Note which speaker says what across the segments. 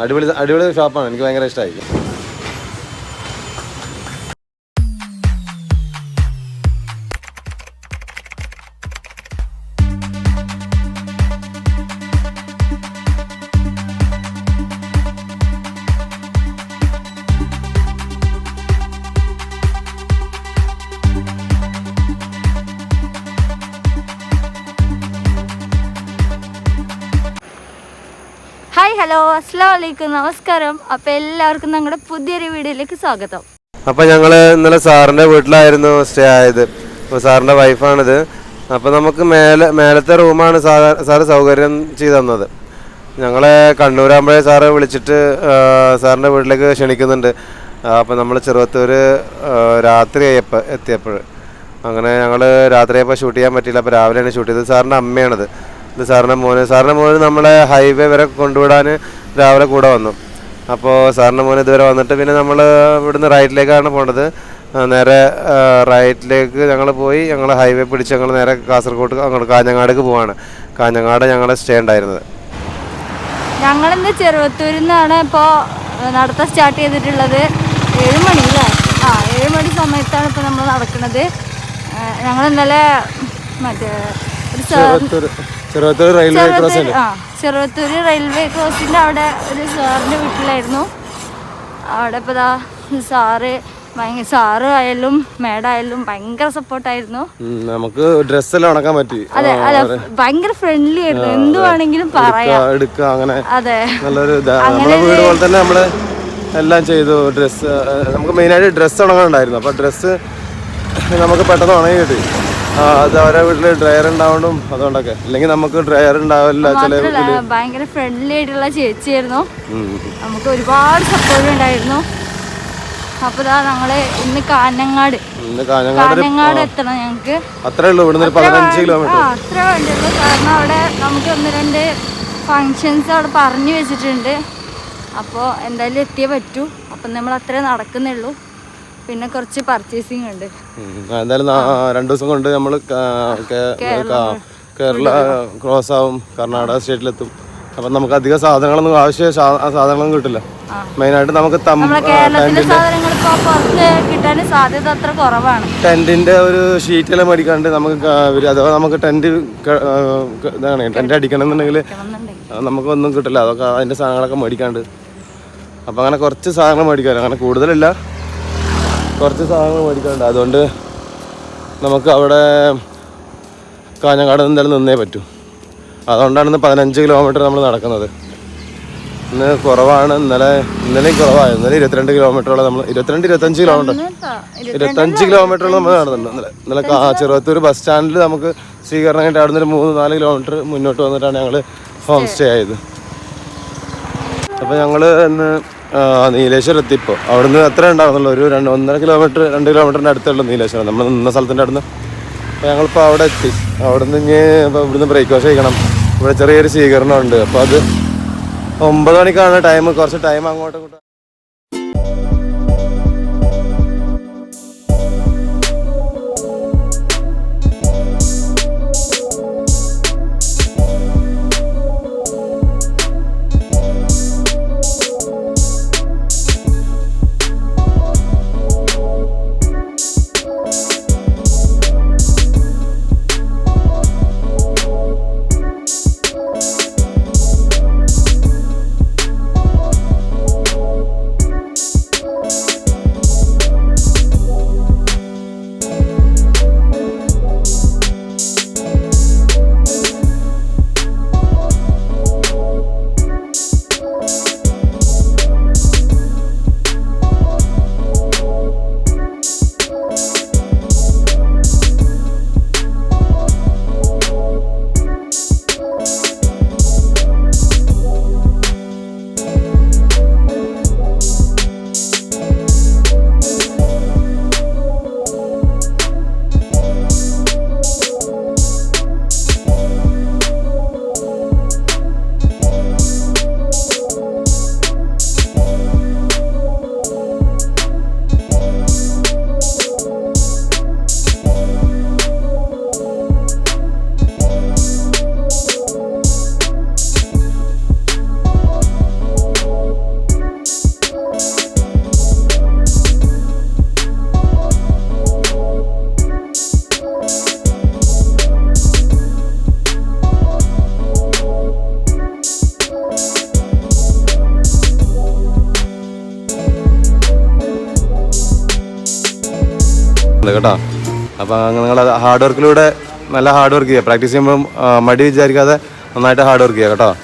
Speaker 1: അടിപൊളി അടിപൊളി ഷോപ്പാണ് എനിക്ക് ഭയങ്കര ഇഷ്ടമായി
Speaker 2: അസ്സാം നമസ്കാരം. അപ്പോൾ എല്ലാവർക്കും ഞങ്ങളുടെ പുതിയൊരു വീഡിയോയിലേക്ക് സ്വാഗതം.
Speaker 1: അപ്പം ഞങ്ങൾ ഇന്നലെ സാറിന്റെ വീട്ടിലായിരുന്നു സ്റ്റേ ആയത്. അപ്പോൾ സാറിന്റെ വൈഫാണിത് അപ്പോൾ നമുക്ക് മേലെ മേലത്തെ റൂമാണ് സാർ സാറ് സൗകര്യം ചെയ്തു തന്നത്. ഞങ്ങളെ കണ്ണൂരാകുമ്പോഴേ സാറ് വിളിച്ചിട്ട് സാറിന്റെ വീട്ടിലേക്ക് ക്ഷണിക്കുന്നുണ്ട്. അപ്പോൾ നമ്മൾ ചെറുവത്തൂർ രാത്രി ആയപ്പോൾ എത്തിയപ്പോൾ അങ്ങനെ ഞങ്ങൾ രാത്രിയായപ്പോൾ ഷൂട്ട് ചെയ്യാൻ പറ്റിയില്ല. അപ്പോൾ രാവിലെയാണ് ഷൂട്ട് ചെയ്തത്. സാറിന്റെ അമ്മയാണത്. ഇത് സാറിന്റെ മോന്. സാറിന്റെ മോന് നമ്മളെ ഹൈവേ വരെ കൊണ്ടുവിടാൻ രാവിലെ കൂടെ വന്നു. അപ്പോൾ സാറിന്റെ മോൻ ഇതുവരെ വന്നിട്ട് പിന്നെ നമ്മൾ ഇവിടുന്ന് റൈറ്റിലേക്കാണ് പോണത്. നേരെ റൈറ്റിലേക്ക് ഞങ്ങൾ പോയി ഞങ്ങൾ ഹൈവേ പിടിച്ച് ഞങ്ങൾ നേരെ കാസർഗോഡ് അങ്ങോട്ട് കാഞ്ഞങ്ങാടേക്ക് പോവാണ്. കാഞ്ഞങ്ങാട് ഞങ്ങളെ സ്റ്റേ ഉണ്ടായിരുന്നത്.
Speaker 2: ഞങ്ങളിന്ന് ചെറുവത്തൂരിൽ നിന്നാണ് ഇപ്പോൾ നടത്താൻ സ്റ്റാർട്ട് ചെയ്തിട്ടുള്ളത്. ഏഴ് മണി അല്ലേ ആ ഏഴ് മണി സമയത്താണ് ഇപ്പോൾ നമ്മൾ നടക്കുന്നത് ഞങ്ങൾ ഇന്നലെ മറ്റേ ഒരു
Speaker 1: ചെറുവത്തൂർ റെയിൽവേ ക്രോസ്
Speaker 2: ആ ചെറുവത്തൂർ റെയിൽവേ ക്രോസിന്റെ അവിടെ ഒരു സാറിന്റെ വീട്ടിലായിരുന്നു. അവിടെ ഇപ്പൊ ദാ സാറ് ഭയങ്കര സാറ് ആയാലും മേഡായാലും ഭയങ്കര സപ്പോർട്ടായിരുന്നു
Speaker 1: ആയിരുന്നു. നമുക്ക് ഡ്രസ്സെല്ലാം ഉണക്കാൻ പറ്റി.
Speaker 2: അതെ അതെ ഭയങ്കര ഫ്രണ്ട്ലി ആയിരുന്നു. എന്ത് വേണമെങ്കിലും പറയാം.
Speaker 1: എടുക്കുക അങ്ങനെ
Speaker 2: അതെ.
Speaker 1: നല്ലൊരു ഇതാ നമ്മളെ വീട് പോലെ തന്നെ എല്ലാം ചെയ്തു ഡ്രസ്സ് നമുക്ക് മെയിനായിട്ട് ഡ്രസ്സ് ഉണങ്ങാനുണ്ടായിരുന്നു. അപ്പോൾ ഡ്രസ്സ് നമുക്ക് പെട്ടെന്ന് ഉണങ്ങി കിട്ടി. അത് അവരെ വീട്ടിൽ ഡ്രയർ ഉണ്ടാവണം അതുകൊണ്ടൊക്കെ. അല്ലെങ്കിൽ നമുക്ക് ഡ്രയർ ഉണ്ടാവില്ല ചില
Speaker 2: ഭയങ്കര ഫ്രണ്ട്ലി ആയിട്ടുള്ള ചേച്ചിയായിരുന്നു. നമുക്ക് ഒരുപാട് സപ്പോർട്ട് ഉണ്ടായിരുന്നു. അപ്പൊ ഞങ്ങൾ ഇന്ന് കാഞ്ഞങ്ങാട്.
Speaker 1: കാഞ്ഞങ്ങാട്
Speaker 2: എത്തണം ഞങ്ങക്ക്.
Speaker 1: അത്രേ ഉള്ളൂ ഇവിടുന്ന് പതിനഞ്ച് കിലോമീറ്റർ
Speaker 2: അത്ര വേണ്ടുള്ളൂ കാരണം അവിടെ നമുക്ക് ഒന്ന് രണ്ട് ഫങ്ഷൻസ് അവിടെ പറഞ്ഞു വെച്ചിട്ടുണ്ട്. അപ്പോൾ എന്തായാലും എത്തിയേ പറ്റൂ. അപ്പം നമ്മൾ അത്രേ നടക്കുന്നുള്ളൂ. പിന്നെ കുറച്ച് പർച്ചേസിംഗ് ഉണ്ട്.
Speaker 1: എന്തായാലും രണ്ടു ദിവസം കൊണ്ട് നമ്മൾ കേരള ക്രോസ് ആവും കർണാടക സ്റ്റേറ്റിലെത്തും അപ്പൊ നമുക്ക് അധികം സാധനങ്ങളൊന്നും ആവശ്യ സാധനങ്ങളൊന്നും കിട്ടില്ല.
Speaker 2: മെയിൻ
Speaker 1: മെയിനായിട്ട് നമുക്ക് ടെന്റിന്റെ ഒരു ഷീറ്റെല്ലാം മേടിക്കാണ്ട് നമുക്ക് അഥവാ നമുക്ക് ടെന്റ് ഇതാണ് ടെന്റ് അടിക്കണം എന്നുണ്ടെങ്കിൽ
Speaker 2: എന്നുണ്ടെങ്കിൽ
Speaker 1: നമുക്കൊന്നും കിട്ടില്ല. അതൊക്കെ അതിന്റെ സാധനങ്ങളൊക്കെ മേടിക്കാണ്ട്. അപ്പൊ അങ്ങനെ കുറച്ച് സാധനങ്ങൾ മേടിക്കാറ് അങ്ങനെ കൂടുതലില്ല. കുറച്ച് സാധനങ്ങൾ മേടിക്കാനുണ്ട്. അതുകൊണ്ട് നമുക്ക് അവിടെ കാഞ്ഞങ്ങാട് എന്തായാലും നിന്നേ പറ്റൂ. അതുകൊണ്ടാണ് ഇന്ന് പതിനഞ്ച് കിലോമീറ്റർ നമ്മൾ നടക്കുന്നത്. ഇന്ന് കുറവാണ്. ഇന്നലെ ഇന്നലെയും കുറവാണ് ഇന്നലെ ഇരുപത്തിരണ്ട് കിലോമീറ്ററോളം നമ്മൾ ഇരുപത്തിരണ്ട് ഇരുപത്തഞ്ച് കിലോമീറ്റർ ഇരുപത്തഞ്ച് കിലോമീറ്ററോളം നമ്മൾ നടന്നിട്ടുണ്ട് ഇന്നലെ ഇന്നലെ ചെറുവത്തൂർ ബസ് സ്റ്റാൻഡിൽ നമുക്ക് സ്വീകരണം കഴിഞ്ഞിട്ട് അവിടെ നിന്ന് ഒരു മൂന്ന് നാല് കിലോമീറ്റർ മുന്നോട്ട് വന്നിട്ടാണ് ഞങ്ങൾ ഹോം സ്റ്റേ ആയത്. അപ്പോൾ ഞങ്ങൾ ഇന്ന് ആ, നീലേശ്വരം എത്തിയപ്പോൾ അവിടുന്ന് എത്ര ഉണ്ടാവുന്നുള്ളൂ ഒരു രണ്ട് ഒന്നര കിലോമീറ്റർ രണ്ട് കിലോമീറ്ററിന്റെ അടുത്തുള്ള നീലേശ്വരം. നമ്മൾ നിന്ന സ്ഥലത്തിന്റെ അടുത്ത് അപ്പോൾ ഞങ്ങളിപ്പോൾ അവിടെ എത്തി. അവിടെ നിന്ന് ഇനി ഇപ്പോൾ ഇവിടുന്ന് ബ്രേക്ക്ഫാസ്റ്റ് കഴിക്കണം ഇവിടെ ചെറിയൊരു സ്വീകരണം ഉണ്ട് അപ്പോൾ അത് ഒമ്പത് മണിക്കാണ് ടൈം കുറച്ച് ടൈം അങ്ങോട്ടും കേട്ടോ. അപ്പോൾ നിങ്ങൾ ഹാർഡ് വർക്കിലൂടെ നല്ല ഹാർഡ് വർക്ക് ചെയ്യുക പ്രാക്ടീസ് ചെയ്യുമ്പോൾ മടി വിചാരിക്കാതെ നന്നായിട്ട് ഹാർഡ് വർക്ക് ചെയ്യുക കേട്ടോ.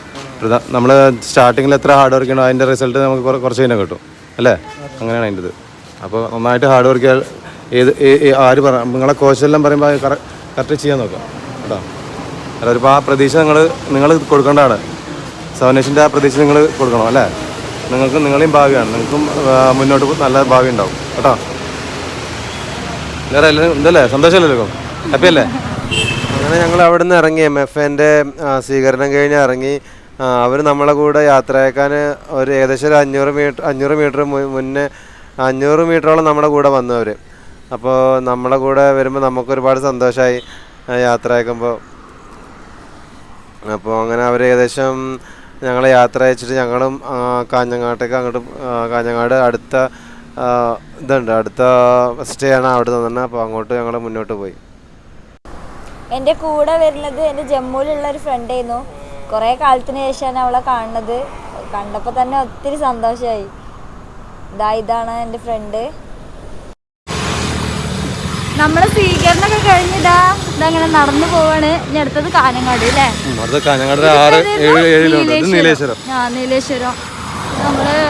Speaker 1: നമ്മൾ സ്റ്റാർട്ടിങ്ങിൽ എത്ര ഹാർഡ് വർക്ക് ചെയ്യണോ അതിന്റെ റിസൾട്ട് നമുക്ക് കുറ- കുറച്ച് കഴിഞ്ഞാൽ കിട്ടും. അല്ലേ? അങ്ങനെയാണ് അതിന്റെ ഇത് അപ്പോൾ നന്നായിട്ട് ഹാർഡ് വർക്ക് ചെയ്യാൻ ഏത് ആര് പറ നിങ്ങളെ കോച്ചെല്ലാം പറയുമ്പോൾ കറക്റ്റ് ചെയ്യാൻ നോക്കാം. കേട്ടോ. അല്ല ഒരു ആ പ്രതീക്ഷ നിങ്ങൾ നിങ്ങൾ കൊടുക്കേണ്ടതാണ്. സവനേഷിന്റെ ആ പ്രതീക്ഷ നിങ്ങൾ കൊടുക്കണം അല്ലേ? നിങ്ങൾക്ക് നിങ്ങളെയും ഭാവിയാണ് നിങ്ങൾക്കും മുന്നോട്ട് നല്ല ഭാവി ഉണ്ടാവും. കേട്ടോ. വേറെ എല്ലാം സന്തോഷമല്ലോ ഹാപ്പി അല്ലേ?
Speaker 3: അങ്ങനെ ഞങ്ങൾ അവിടെ നിന്ന് ഇറങ്ങി എം എഫ് എന്റെ സ്വീകരണം കഴിഞ്ഞ് ഇറങ്ങി. അവർ നമ്മളെ കൂടെ യാത്രയാക്കാൻ ഒരു ഏകദേശം ഒരു അഞ്ഞൂറ് മീറ്റർ അഞ്ഞൂറ് മീറ്റർ മുന്നേ അഞ്ഞൂറ് മീറ്ററോളം നമ്മുടെ കൂടെ വന്നു അവർ അപ്പോൾ നമ്മളെ കൂടെ വരുമ്പോൾ നമുക്ക് ഒരുപാട് സന്തോഷമായി യാത്ര അയക്കുമ്പോൾ അപ്പോൾ അങ്ങനെ അവർ ഏകദേശം ഞങ്ങളെ യാത്ര അയച്ചിട്ട് ഞങ്ങളും കാഞ്ഞങ്ങാട്ടേക്ക് അങ്ങോട്ട് കാഞ്ഞങ്ങാട് അടുത്ത ഇതുണ്ട്. അടുത്ത സ്റ്റേ ആണ് അവിടെ തന്നെ. അപ്പോൾ അങ്ങോട്ട് ഞങ്ങൾ മുന്നോട്ട് പോയി.
Speaker 2: എന്റെ കൂടെ വരുന്നത് എന്റെ ജമ്മുവിലുള്ള ഒരു ഫ്രണ്ട് ആയിരുന്നു. കുറേ കാലത്തിന് ശേഷമാണ് അവളെ കാണുന്നത്. കണ്ടപ്പോൾ തന്നെ ഒത്തിരി സന്തോഷമായി ഇതാ ഇതാണ് എന്റെ ഫ്രണ്ട് നമ്മുടെ സ്വീകരണമൊക്കെ കഴിഞ്ഞിതാ ഇതങ്ങനെ നടന്നു പോവാണ്. ഇനി അടുത്തത് കാനങ്ങാട് അല്ലേ?
Speaker 1: നീലേശ്വരം.
Speaker 2: ആ നീലേശ്വരം.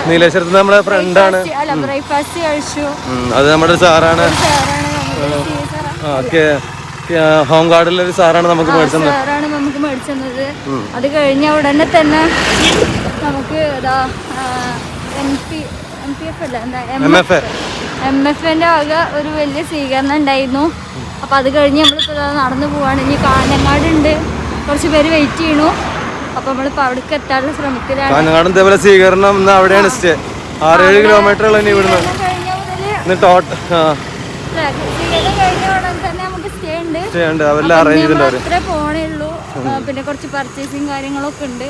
Speaker 1: നീലേശ്വരത്ത് നമ്മുടെ ഫ്രണ്ടാണ് അത് നമ്മുടെ സാറാണ്. ഹോം ഗാർഡിലെ ഒരു സാറാണ് നമുക്ക് മേടിച്ചത്.
Speaker 2: നമുക്ക് മേടിച്ചത്. അത് കഴിഞ്ഞ ഉടനെ തന്നെ നമുക്ക് എം എഫ് അല്ല? എന്താ
Speaker 1: M F A.
Speaker 2: M F എന്റെ വക ഒരു വലിയ സ്വീകരണം ഉണ്ടായിരുന്നു. അപ്പൊ അത് കഴിഞ്ഞ് നമ്മൾ നടന്നു പോവാണ്. ഇനി കാഞ്ഞങ്ങാട് ഉണ്ട് കുറച്ച് പേര് വെയിറ്റ് ചെയ്യണു. അപ്പം നമ്മളിപ്പോ അവിടേക്ക് എത്താനുള്ള ശ്രമത്തിലാണ്.
Speaker 1: കാഞ്ഞങ്ങാട് ഇതേപോലെ സ്വീകരണം ഇന്ന് അവിടെയാണ് സ്റ്റേ. ആറേഴ് കിലോമീറ്റർ ഉള്ള ഇവിടുന്ന്. ഇന്ന് ടോട്ട്
Speaker 2: സ്റ്റേ ഉണ്ട്.
Speaker 1: അവരെല്ലാം അറേഞ്ച് ചെയ്തിട്ടുണ്ട്
Speaker 2: പോണേ ഉള്ളൂ. പിന്നെ കുറച്ച് പർച്ചേസിങ് കാര്യങ്ങളൊക്കെ ഉണ്ട്.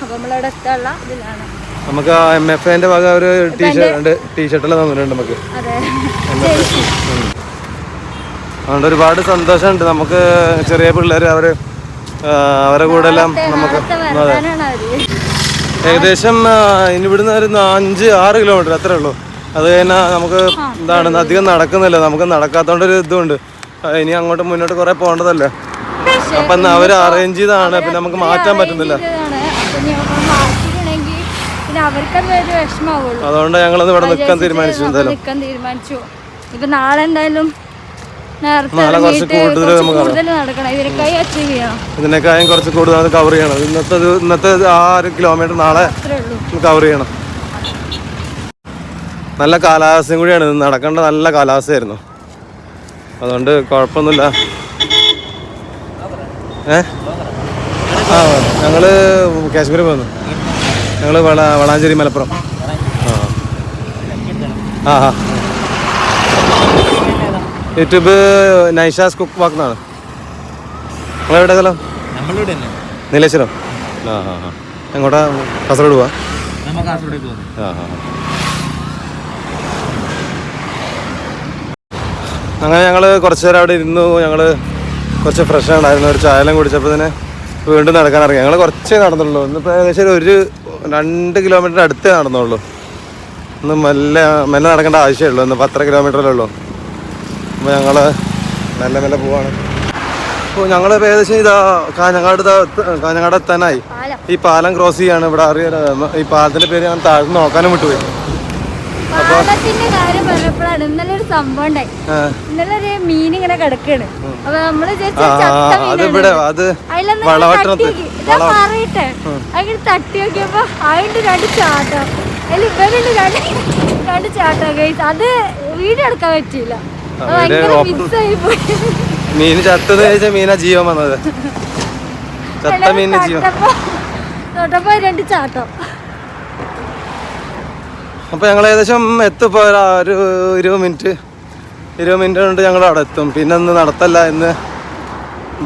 Speaker 2: അപ്പൊ നമ്മളവിടെ എത്താനുള്ള ഇതിലാണ്.
Speaker 1: നമുക്ക് ആ എം എഫ് എന്റെ ഭാഗം ഒരു ടീഷർട്ട് ടീഷർട്ടെല്ലാം തന്നിട്ടുണ്ട് നമുക്ക്. അതുകൊണ്ട് ഒരുപാട് സന്തോഷമുണ്ട്. നമുക്ക് ചെറിയ പിള്ളേർ അവർ അവരെ കൂടെ എല്ലാം നമുക്ക് ഏകദേശം ഇനിവിടുന്ന് ഇനി ഇവിടുന്ന് ഒരു അഞ്ച് ആറ് കിലോമീറ്റർ അത്രേ ഉള്ളൂ. അത് കഴിഞ്ഞാൽ നമുക്ക് എന്താണ് അധികം നടക്കുന്നില്ല. നമുക്ക് നടക്കാത്തോണ്ട് ഒരു ഇതുണ്ട്. ഇനി അങ്ങോട്ട് മുന്നോട്ട് കുറെ പോകേണ്ടതല്ലേ? അപ്പൊ അവർ അറേഞ്ച് ചെയ്താണ്. പിന്നെ നമുക്ക് മാറ്റാൻ പറ്റുന്നില്ല. അതുകൊണ്ട് ഞങ്ങളത് ഇവിടെ നിൽക്കാൻ തീരുമാനിച്ചു എന്തായാലും.
Speaker 2: നിൽക്കാൻ തീരുമാനിച്ചു. ഇപ്പൊ നാളെ എന്തായാലും
Speaker 1: ഇതിനേക്കാളും കുറച്ച് കൂടുതൽ കവർ ചെയ്യണം. ഇന്നത്തെ ഇന്നത്തെ ആ ഒരു കിലോമീറ്റർ നാളെ കവർ ചെയ്യണം. നല്ല കാലാവസ്ഥയും കൂടിയാണ്. നടക്കേണ്ട നല്ല കാലാവസ്ഥയായിരുന്നു. അതുകൊണ്ട് കുഴപ്പമൊന്നുമില്ല. ഏ? ആ ഞങ്ങൾ കാശ്മീർ പോന്നു. ഞങ്ങൾ വള വളാഞ്ചേരി മലപ്പുറം. ആ ആ. യൂട്യൂബ് നൈഷാസ് കുക്ക് വാക്ക് എന്നാണ് നിങ്ങളെവിടെ സ്ഥലം
Speaker 4: നമ്മളിവിടെ തന്നെ.
Speaker 1: നീലേശ്വരം? ആ ആ ആ. എങ്ങോട്ടാ? കാസർഗോഡ് പോവാ?
Speaker 4: കാസർഗോഡേക്ക്
Speaker 1: ആ ആ. അങ്ങനെ ഞങ്ങൾ കുറച്ച് നേരം അവിടെ ഇരുന്നു. ഞങ്ങൾ കുറച്ച് ഫ്രഷ് ഉണ്ടായിരുന്നു ഒരു ചായലും കുടിച്ചപ്പോൾ തന്നെ വീണ്ടും നടക്കാൻ ഇറങ്ങി. ഞങ്ങൾ കുറച്ചേ നടന്നുള്ളൂ. ഇന്നിപ്പോൾ ഏകദേശം ഒരു രണ്ട് കിലോമീറ്റർ അടുത്തേ നടന്നുള്ളൂ. ഇന്ന് മെല്ലെ മെല്ലെ നടക്കേണ്ട ആവശ്യമേ ഉള്ളൂ. ഇന്ന് പത്ര കിലോമീറ്ററല്ലേ ഉള്ളൂ. അപ്പോൾ ഞങ്ങൾ മെല്ലെ മെല്ലെ പോവാണ്. അപ്പോൾ ഞങ്ങൾ ഏകദേശം ഇതാ കാഞ്ഞങ്ങാട് കാഞ്ഞങ്ങാട് എത്താനായി. ഈ പാലം ക്രോസ് ചെയ്യാണ്. ഇവിടെ അറിയ ഈ പാലത്തിന്റെ പേര് ഞാൻ താഴ്ന്ന് നോക്കാനും വിട്ടുപോയി
Speaker 2: പാലത്തിന്റെ കാര്യം പറഞ്ഞപ്പോഴാണ് ഇന്നലെ ഒരു സംഭവം ഉണ്ടായി. ഇന്നലെ ഒരു മീൻ ഇങ്ങനെ കിടക്കാണ്. അപ്പൊ നമ്മൾ വിചാരിച്ചു
Speaker 1: ആ,
Speaker 2: ചത്ത
Speaker 1: ആ, അത്
Speaker 2: മീനാണ്.
Speaker 1: ഇവിടെ അത്
Speaker 2: അതിലൊന്ന് ഇങ്ങനെ
Speaker 1: വളവട്ടണത്ത്
Speaker 2: തട്ടി നോക്കി. ഞാൻ പറയട്ടെ അങ്ങനെ തട്ടി നോക്കിയപ്പോ അതിന്റെ രണ്ട് ചാട്ടം. അതിൽ ഇവരുണ്ട് രണ്ട് രണ്ട് ചാട്ടം കഴിച്ചു അത് വീഡിയോ എടുക്കാൻ പറ്റിയില്ല.
Speaker 1: മീൻ ചത്തത് കഴിച്ച മീനാ ജീവൻ വന്നത്. ചത്ത മീനിന് ജീവൻ.
Speaker 2: തൊട്ടപ്പോ രണ്ട് ചാട്ടം.
Speaker 1: അപ്പൊ ഞങ്ങൾ ഏകദേശം എത്തിപ്പോ ഒരു ഇരുപത് മിനിറ്റ്. ഇരുപത് മിനിറ്റ് കൊണ്ട് ഞങ്ങൾ അവിടെ എത്തും. പിന്നെ ഒന്ന് നടത്തല്ല എന്ന്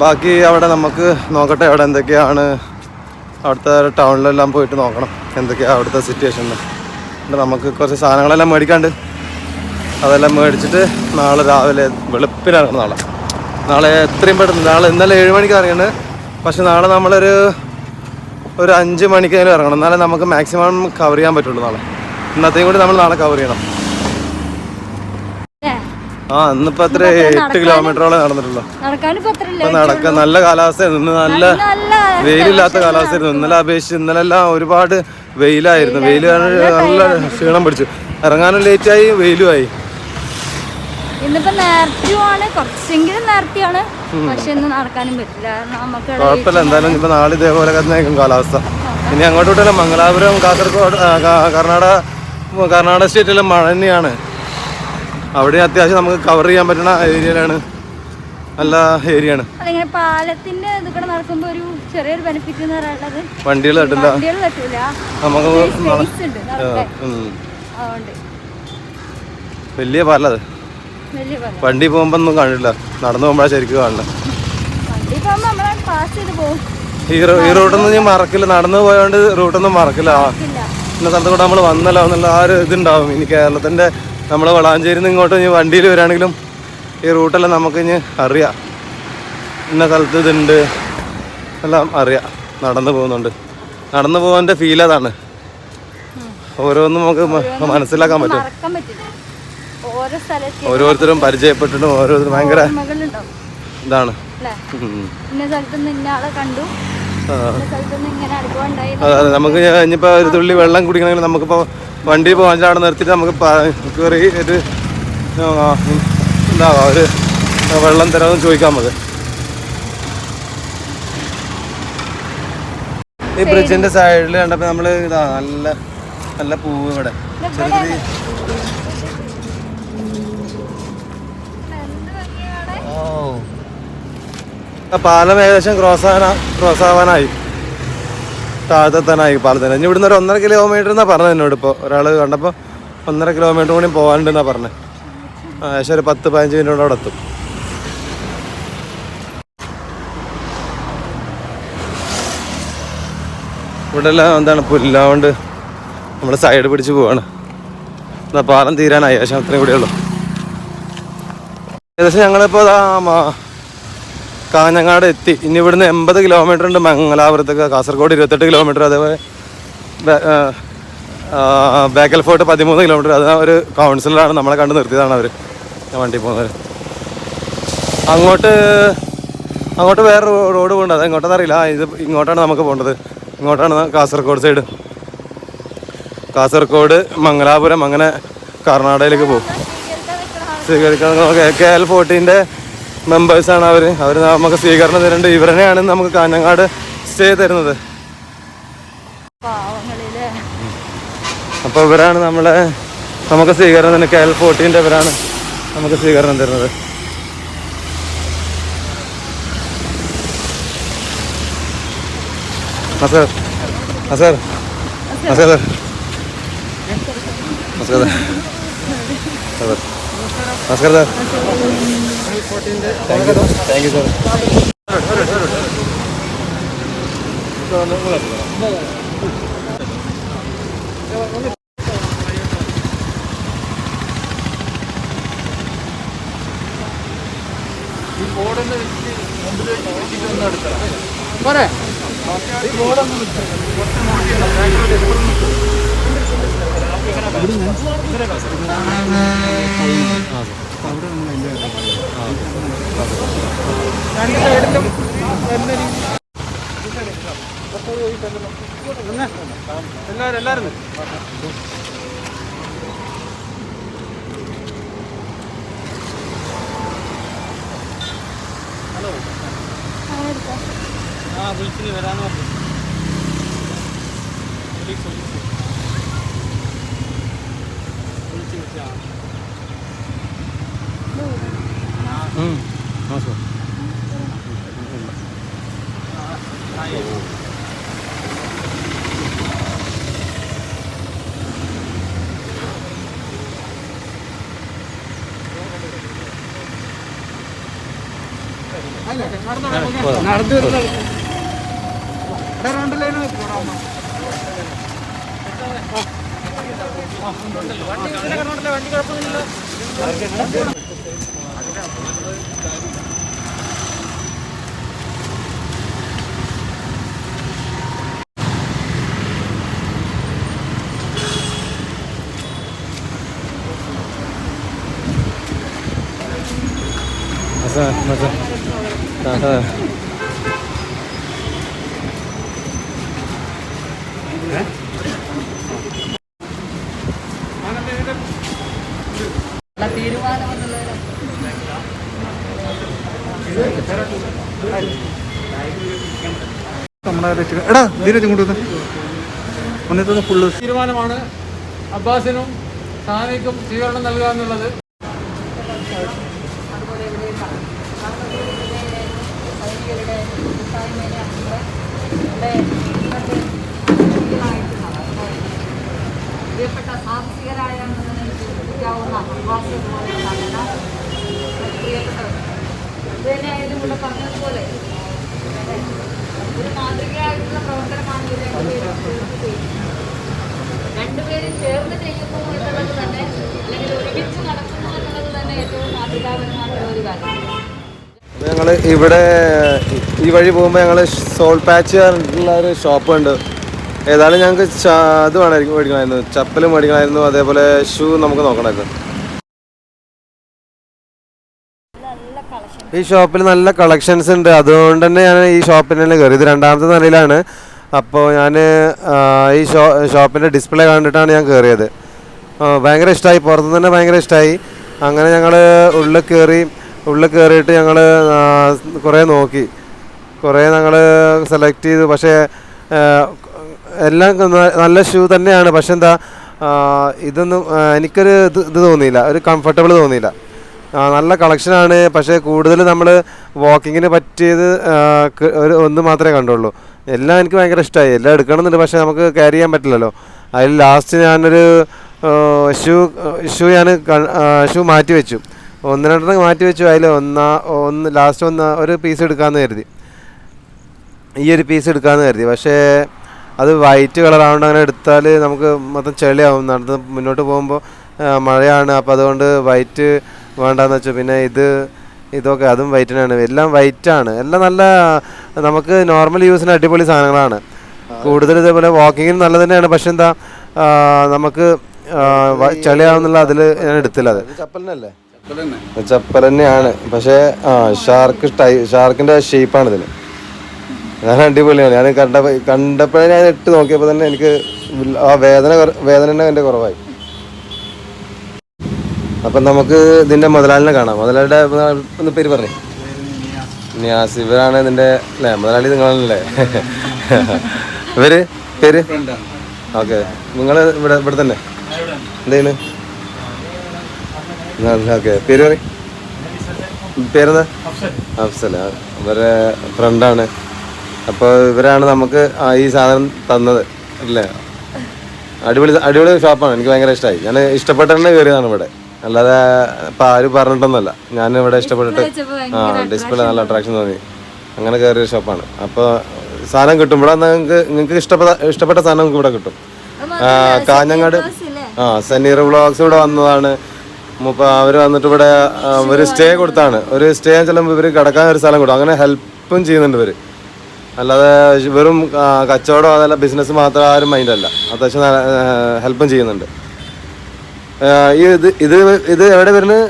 Speaker 1: ബാക്കി അവിടെ നമുക്ക് നോക്കട്ടെ അവിടെ എന്തൊക്കെയാണ്. അവിടുത്തെ ടൗണിലെല്ലാം പോയിട്ട് നോക്കണം. എന്തൊക്കെയാണ് അവിടുത്തെ സിറ്റുവേഷൻ നമുക്ക് കുറച്ച് സാധനങ്ങളെല്ലാം മേടിക്കാണ്ട് അതെല്ലാം മേടിച്ചിട്ട് നാളെ രാവിലെ വെളുപ്പിനാണ് നാളെ. നാളെ എത്രയും പെട്ടെന്ന് നാളെ ഇന്നലെ ഏഴ് മണിക്ക് ഇറങ്ങുന്നത് പക്ഷെ നാളെ നമ്മളൊരു ഒരു അഞ്ച് മണിക്കേലും ഇറങ്ങണം. എന്നാലേ നമുക്ക് മാക്സിമം കവർ ചെയ്യാൻ പറ്റുള്ളൂ നാളെ. ഇന്നത്തെയും കൂടി നമ്മൾ നാളെ കവർ ചെയ്യണം. ആ ഇന്നിപ്പോ അത്ര എട്ട് കിലോമീറ്ററോളം നടന്നിട്ടുള്ളൂ.
Speaker 2: നടക്കാൻ
Speaker 1: നല്ല കാലാവസ്ഥയായിരുന്നു ഇന്ന് നല്ല വെയിലില്ലാത്ത കാലാവസ്ഥയായിരുന്നു. ഇന്നലെ അപേക്ഷിച്ച് ഇന്നലെ എല്ലാം ഒരുപാട് വെയിലായിരുന്നു. വെയിൽ നല്ല ക്ഷീണം പിടിച്ചു. ഇറങ്ങാനും ലേറ്റായി വെയിലുമായി
Speaker 2: ഇന്നിപ്പോ നേരത്തെയുമാണ് കുറച്ചെങ്കിലും നേരത്തെയാണ്. പക്ഷെ ഇന്ന് നടക്കാനും പറ്റില്ല. നമുക്ക്
Speaker 1: കുഴപ്പമില്ല. എന്തായാലും ഇപ്പൊ നാളെ ഇതേപോലെ തന്നെയായിരിക്കും കാലാവസ്ഥ. ഇനി അങ്ങോട്ടോട്ടല്ല മംഗലാപുരം കാസർഗോഡ് കർണാടക കർണാടക സ്റ്റേറ്റിലെ മഴ തന്നെയാണ്. അവിടെ അത്യാവശ്യം നമുക്ക് കവർ ചെയ്യാൻ പറ്റുന്ന ഏരിയയിലാണ്. നല്ല ഏരിയയാണ്.
Speaker 2: പാലത്തിന്റെ ഇതൊക്കെ നടക്കുമ്പോ ഒരു ചെറിയൊരു ബെനിഫിറ്റ് എന്ന് പറയുന്നത്
Speaker 1: വണ്ടികൾ തട്ടില്ല. നമുക്ക്. വലിയ പാലത് വണ്ടി പോകുമ്പോ ഒന്നും കാണില്ല. നടന്നു പോകുമ്പോഴാ ശരിക്കും
Speaker 2: കാണില്ല
Speaker 1: ഈ ഈ റൂട്ടൊന്നും ഞാൻ മറക്കില്ല. നടന്നു പോയോണ്ട് റൂട്ടൊന്നും മറക്കില്ല. ഇന്ന സ്ഥലത്ത് കൂടെ നമ്മൾ വന്നല്ലോ എന്നുള്ള ആ ഒരു ഇതുണ്ടാവും. ഇനി കേരളത്തിന്റെ നമ്മളെ വളാഞ്ചേരിന്ന് ഇങ്ങോട്ട് ഇനി വണ്ടിയിൽ വരാണെങ്കിലും ഈ റൂട്ടെല്ലാം നമുക്ക് ഇനി അറിയാം. ഇന്ന സ്ഥലത്ത് ഇതുണ്ട്. എല്ലാം അറിയാം. നടന്നു പോകുന്നുണ്ട്. നടന്നു പോകാന്റെ ഫീൽ അതാണ്. ഓരോന്നും നമുക്ക് മനസ്സിലാക്കാൻ പറ്റും.
Speaker 2: ഓരോ സ്ഥലത്ത്
Speaker 1: ഓരോരുത്തരും പരിചയപ്പെട്ടിട്ടും ഓരോരുത്തരും ഭയങ്കര ഇതാണ്.
Speaker 2: ഇന്ന ഇന്ന ആളെ കണ്ടു.
Speaker 1: അതെ നമുക്ക് ഇനിയിപ്പോ ഒരു തുള്ളി വെള്ളം കുടിക്കണമെങ്കിൽ നമുക്കിപ്പോ വണ്ടി പോകാൻ അവിടെ നിർത്തിയിട്ട് നമുക്ക് കയറി ഒരു എന്താ ഒരു വെള്ളം തരാമെന്ന് ചോദിക്കാൻ മതി ഈ ബ്രിഡ്ജിന്റെ സൈഡിൽ കണ്ടപ്പോ നമ്മൾ ഇതാ നല്ല നല്ല പൂവ് ഇവിടെ. ചെറിയ ചെറിയ ആ പാലം ഏകദേശം ക്രോസ് ആവാനാ ക്രോസ് ആവാനായി. താഴത്തെത്താനായി പാലത്തിന്. ഇനി ഇവിടുന്ന് ഒരു ഒന്നര കിലോമീറ്റർ എന്നാ പറഞ്ഞത് എന്നോട് ഇപ്പോൾ ഒരാൾ കണ്ടപ്പോൾ ഒന്നര കിലോമീറ്റർ കൂടി പോകാനുണ്ടെന്നാണ് പറഞ്ഞത്. ഏകദേശം ഒരു പത്ത് പതിനഞ്ച് മിനിറ്റ് അവിടെ എത്തും. ഇവിടെ എല്ലാം എന്താണ് പുല്ലാണ്ട് നമ്മൾ സൈഡ് പിടിച്ച് പോവാണ്. എന്നാൽ പാലം തീരാനായി. ഏകദേശം അത്രയും കൂടെ ഏകദേശം ഞങ്ങളിപ്പോൾ കാഞ്ഞങ്ങാട് എത്തി ഇനി ഇവിടുന്ന് എൺപത് കിലോമീറ്റർ ഉണ്ട് മംഗലാപുരത്തേക്ക് കാസർഗോഡ് ഇരുപത്തെട്ട് കിലോമീറ്റർ അതേപോലെ ബേക്കൽ ഫോർട്ട് പതിമൂന്ന് കിലോമീറ്റർ അത് ഒരു കൗൺസിലറാണ് നമ്മളെ കണ്ട് നിർത്തിയതാണ് അവർ വണ്ടി പോകുന്നവർ അങ്ങോട്ട് അങ്ങോട്ട് വേറെ റോഡ് പോകേണ്ടത് അത് എങ്ങോട്ടെന്ന് അറിയില്ല ഇത് ഇങ്ങോട്ടാണ് നമുക്ക് പോകേണ്ടത് ഇങ്ങോട്ടാണ് കാസർഗോഡ് സൈഡ് കാസർഗോഡ് മംഗലാപുരം അങ്ങനെ കർണാടകയിലേക്ക് പോകും സ്വീകരിക്കാൻ നമുക്ക് കെ എൽ ഫോർട്ടീന്റെ മെമ്പേഴ്സാണ് അവർ അവർ നമുക്ക് സ്വീകരണം തരുന്നുണ്ട് ഇവരനെയാണ് നമുക്ക് കാഞ്ഞങ്ങാട് സ്റ്റേ തരുന്നത്. അപ്പോൾ ഇവരാണ് നമ്മളെ നമുക്ക് സ്വീകരണം തന്നെ കെ എൽ ഫോർട്ടീന്റെ ഇവരാണ് നമുക്ക് സ്വീകരണം തരുന്നത്. ആ സാർ ആ സാർ ആ സാർ നമസ്കാരം സാർ നമസ്കാരം sir thank you thank you sir എല്ലാവരും എല്ലാവരും
Speaker 4: ആ വിളിച്ചിന് വരാന്ന് പറഞ്ഞു നടന്നു രണ്ട് ലൈൻ വണ്ടി
Speaker 1: കുഴപ്പമൊന്നുമില്ല
Speaker 5: masa masa tak എടാ ധീരജ് ഇങ്ങോട്ട് വന്നേ. മുന്നേറ്റത് ഫുള്ള്
Speaker 4: തീരുമാനമാണ്. അബ്ബാസിനും സാനിക്കും സ്വീകരണം നൽകുക എന്നുള്ളത്.
Speaker 2: പ്രിയപ്പെട്ട സാഹസികരായ പ്രിയപ്പെട്ടവർ ഇത് തന്നെയായാലും ഇവിടെ പറഞ്ഞതുപോലെ ചേർന്ന് അല്ലെങ്കിൽ ഒരുമിച്ച്
Speaker 3: ഞങ്ങൾ ഇവിടെ ഈ വഴി പോകുമ്പോൾ ഞങ്ങൾ സോൾ പാച്ച് പറഞ്ഞിട്ടുള്ള ഒരു ഷോപ്പ് ഉണ്ട് ഏതായാലും ഞങ്ങൾക്ക് അത് വേണമായിരിക്കും മേടിക്കണമായിരുന്നു. ചപ്പൽ മേടിക്കണമായിരുന്നു. അതേപോലെ ഷൂ നമുക്ക് നോക്കണമായിരുന്നു. ഈ ഷോപ്പിൽ നല്ല കളക്ഷൻസ് ഉണ്ട്. അതുകൊണ്ട് തന്നെ ഞാൻ ഈ ഷോപ്പിൽ തന്നെ കയറി ഇത് രണ്ടാമത്തെ നിലയിലാണ്. അപ്പോൾ ഞാൻ ഈ ഷോ ഷോപ്പിന്റെ ഡിസ്പ്ലേ കണ്ടിട്ടാണ് ഞാൻ കയറിയത് ഭയങ്കര ഇഷ്ടമായി പുറത്തു തന്നെ ഭയങ്കര ഇഷ്ടമായി അങ്ങനെ ഞങ്ങൾ ഉള്ളിൽ കയറി ഉള്ളിൽ കയറിയിട്ട് ഞങ്ങൾ കുറേ നോക്കി. കുറേ ഞങ്ങൾ സെലക്ട് ചെയ്തു. പക്ഷേ എല്ലാം നല്ല ഷൂ തന്നെയാണ്. പക്ഷെ എന്താ ഇതൊന്നും എനിക്കൊരു ഇത് തോന്നിയില്ല. ഒരു കംഫർട്ടബിൾ തോന്നിയില്ല. നല്ല കളക്ഷനാണ് പക്ഷേ കൂടുതൽ നമ്മൾ വാക്കിങ്ങിന് പറ്റിയത് ഒരു ഒന്ന് മാത്രമേ കണ്ടുള്ളൂ. എല്ലാം എനിക്ക് ഭയങ്കര ഇഷ്ടമായി. എല്ലാം എടുക്കണമെന്നുണ്ട് പക്ഷേ നമുക്ക് ക്യാരി ചെയ്യാൻ പറ്റില്ലല്ലോ. അതിൽ ലാസ്റ്റ് ഞാനൊരു ഷൂ ഷൂ ഞാൻ ഷൂ മാറ്റി വെച്ചു. ഒന്ന് രണ്ടെണ്ണം മാറ്റി വെച്ചു. അതിൽ ഒന്നാ ഒന്ന് ലാസ്റ്റ് ഒന്ന് ഒരു പീസ് എടുക്കാമെന്ന് കരുതി. ഈ ഒരു പീസ് എടുക്കാമെന്ന് കരുതി. പക്ഷേ അത് വൈറ്റ് കളർ അങ്ങനെ എടുത്താൽ നമുക്ക് മൊത്തം ചെളിയാവും. നടന്ന് മുന്നോട്ട് പോകുമ്പോൾ മഴയാണ്. അപ്പോൾ അതുകൊണ്ട് വൈറ്റ് വേണ്ടാന്ന് വെച്ചു പിന്നെ ഇത് ഇതൊക്കെ അതും വൈറ്റിനാണ് എല്ലാം വൈറ്റാണ് എല്ലാം നല്ല നമുക്ക് നോർമൽ യൂസിന് അടിപൊളി സാധനങ്ങളാണ്. കൂടുതൽ ഇതേപോലെ വാക്കിങ്ങിന് നല്ല തന്നെയാണ്. പക്ഷെ എന്താ നമുക്ക് ചളിയാവുന്നുള്ള അതിൽ ഞാൻ എടുത്തില്ല അത്. ചപ്പലിനല്ലേ ചപ്പൽ തന്നെയാണ് പക്ഷേ ആ ഷാർക്ക് ടൈ ഷാർക്കിന്റെ ഷേപ്പാണ് ഇതിന് ഞാൻ അടിപൊളിയാണ്. ഞാൻ കണ്ട കണ്ടപ്പോഴേ ഞാൻ ഇട്ട് നോക്കിയപ്പോൾ തന്നെ എനിക്ക് ആ വേദന വേദന തന്നെ എന്റെ കുറവായി. അപ്പം നമുക്ക് ഇതിന്റെ മുതലാളിനെ കാണാം. മുതലാളിയുടെ ഒന്ന് പേര് പറഞ്ഞേ. നിയാസ്. ഇവരാണ് ഇതിന്റെ അല്ലേ? മുതലാളി നിങ്ങളല്ലേ? ഇവർ പേര്? ഓക്കെ. നിങ്ങൾ ഇവിടെ ഇവിടെ തന്നെ. എന്തെയ്യണ്? ഓക്കെ. പേര് പറയും. പേരെന്താ? അഫ്സൽ ഇവരെ ഫ്രണ്ടാണ്. അപ്പോൾ ഇവരാണ് നമുക്ക് ഈ സാധനം തന്നത്. അല്ലേ? അടിപൊളി അടിപൊളി ഷോപ്പാണ്. എനിക്ക് ഭയങ്കര ഇഷ്ടമായി ഞാൻ ഇഷ്ടപ്പെട്ടെന്ന് കയറിയതാണ് ഇവിടെ. അല്ലാതെ ഇപ്പം ആരും പറഞ്ഞിട്ടൊന്നുമല്ല. ഞാൻ ഇവിടെ ഇഷ്ടപ്പെട്ടിട്ട് ആ ഡിസ്പ്ലേ നല്ല അട്രാക്ഷൻ തോന്നി. അങ്ങനെ കയറിയ ഷോപ്പാണ്. അപ്പോൾ സാധനം കിട്ടും. ഇവിടെ നിങ്ങൾക്ക് നിങ്ങൾക്ക് ഇഷ്ടപ്പെട്ട ഇഷ്ടപ്പെട്ട സാധനം നിങ്ങൾക്ക് ഇവിടെ കിട്ടും. കാഞ്ഞങ്ങാട് ആ സനീർ വ്ളോഗ്സ് ഇവിടെ വന്നതാണ്. മുപ്പ അവർ വന്നിട്ട് ഇവിടെ ഒരു സ്റ്റേ കൊടുത്താണ്. ഒരു സ്റ്റേ ചെല്ലുമ്പോൾ ഇവർ കിടക്കാൻ ഒരു സ്ഥലം കൊടുക്കും. അങ്ങനെ ഹെൽപ്പും ചെയ്യുന്നുണ്ട് ഇവർ അല്ലാതെ വെറും കച്ചവടം അതല്ല ബിസിനസ് മാത്രം ആരും മൈൻഡല്ല. അത്യാവശ്യം ഹെൽപ്പും ചെയ്യുന്നുണ്ട്. ഈ ഇത് ഇത് ഇത് എവിടെ വരുന്നത്?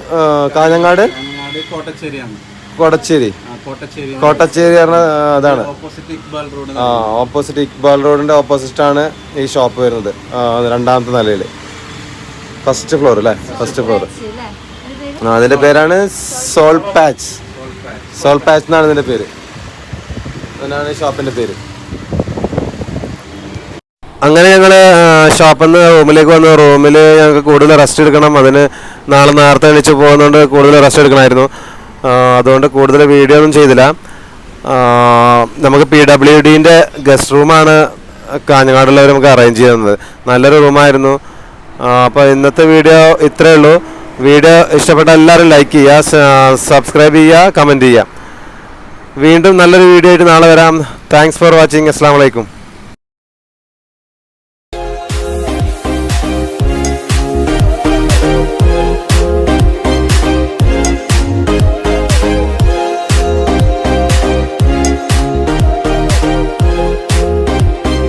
Speaker 3: കാഞ്ഞങ്ങാട്?
Speaker 5: കോട്ടച്ചേരിയാണ്. കോട്ടച്ചേരി.
Speaker 3: കോട്ടച്ചേരി. പറഞ്ഞ അതാണ്
Speaker 5: ഓപ്പോസിറ്റ് ഇക്ബാൽ റോഡ്
Speaker 3: ആ ഓപ്പോസിറ്റ് ഇക്ബാൽ റോഡിന്റെ ഓപ്പോസിറ്റ് ആണ് ഈ ഷോപ്പ് വരുന്നത്. ആ, രണ്ടാമത്തെ നിലയിൽ ഫസ്റ്റ് ഫ്ലോർ അല്ലേ ഫസ്റ്റ് ഫ്ലോർ ആ അതിന്റെ പേരാണ് സോൾ പാച്ച് സോൾ പാച്ച് എന്നാണ് ഇതിന്റെ പേര്. അതിനാണ് ഈ ഷോപ്പിന്റെ പേര്. അങ്ങനെ ഞങ്ങൾ ഷോപ്പിൽ നിന്ന് റൂമിലേക്ക് വന്നു. റൂമിൽ ഞങ്ങൾക്ക് കൂടുതൽ റെസ്റ്റ് എടുക്കണം. അതിന് നാളെ നേരത്തെ എണീച്ച് പോകുന്നതുകൊണ്ട് കൂടുതൽ റെസ്റ്റ് എടുക്കണമായിരുന്നു. അതുകൊണ്ട് കൂടുതൽ വീഡിയോ ഒന്നും ചെയ്തില്ല. നമുക്ക് പി ഡബ്ല്യു ഡിന്റെ ഗസ്റ്റ് റൂമാണ് കാഞ്ഞങ്ങാടുള്ളവർ നമുക്ക് അറേഞ്ച് ചെയ്യുന്നത് നല്ലൊരു റൂമായിരുന്നു അപ്പോൾ ഇന്നത്തെ വീഡിയോ ഇത്രയേ ഉള്ളൂ. വീഡിയോ ഇഷ്ടപ്പെട്ട എല്ലാവരും ലൈക്ക് ചെയ്യുക സബ്സ്ക്രൈബ് ചെയ്യുക കമന്റ് ചെയ്യുക. വീണ്ടും നല്ലൊരു വീഡിയോ ആയിട്ട് നാളെ വരാം. താങ്ക്സ് ഫോർ വാച്ചിങ് അസ്സാം വലൈക്കും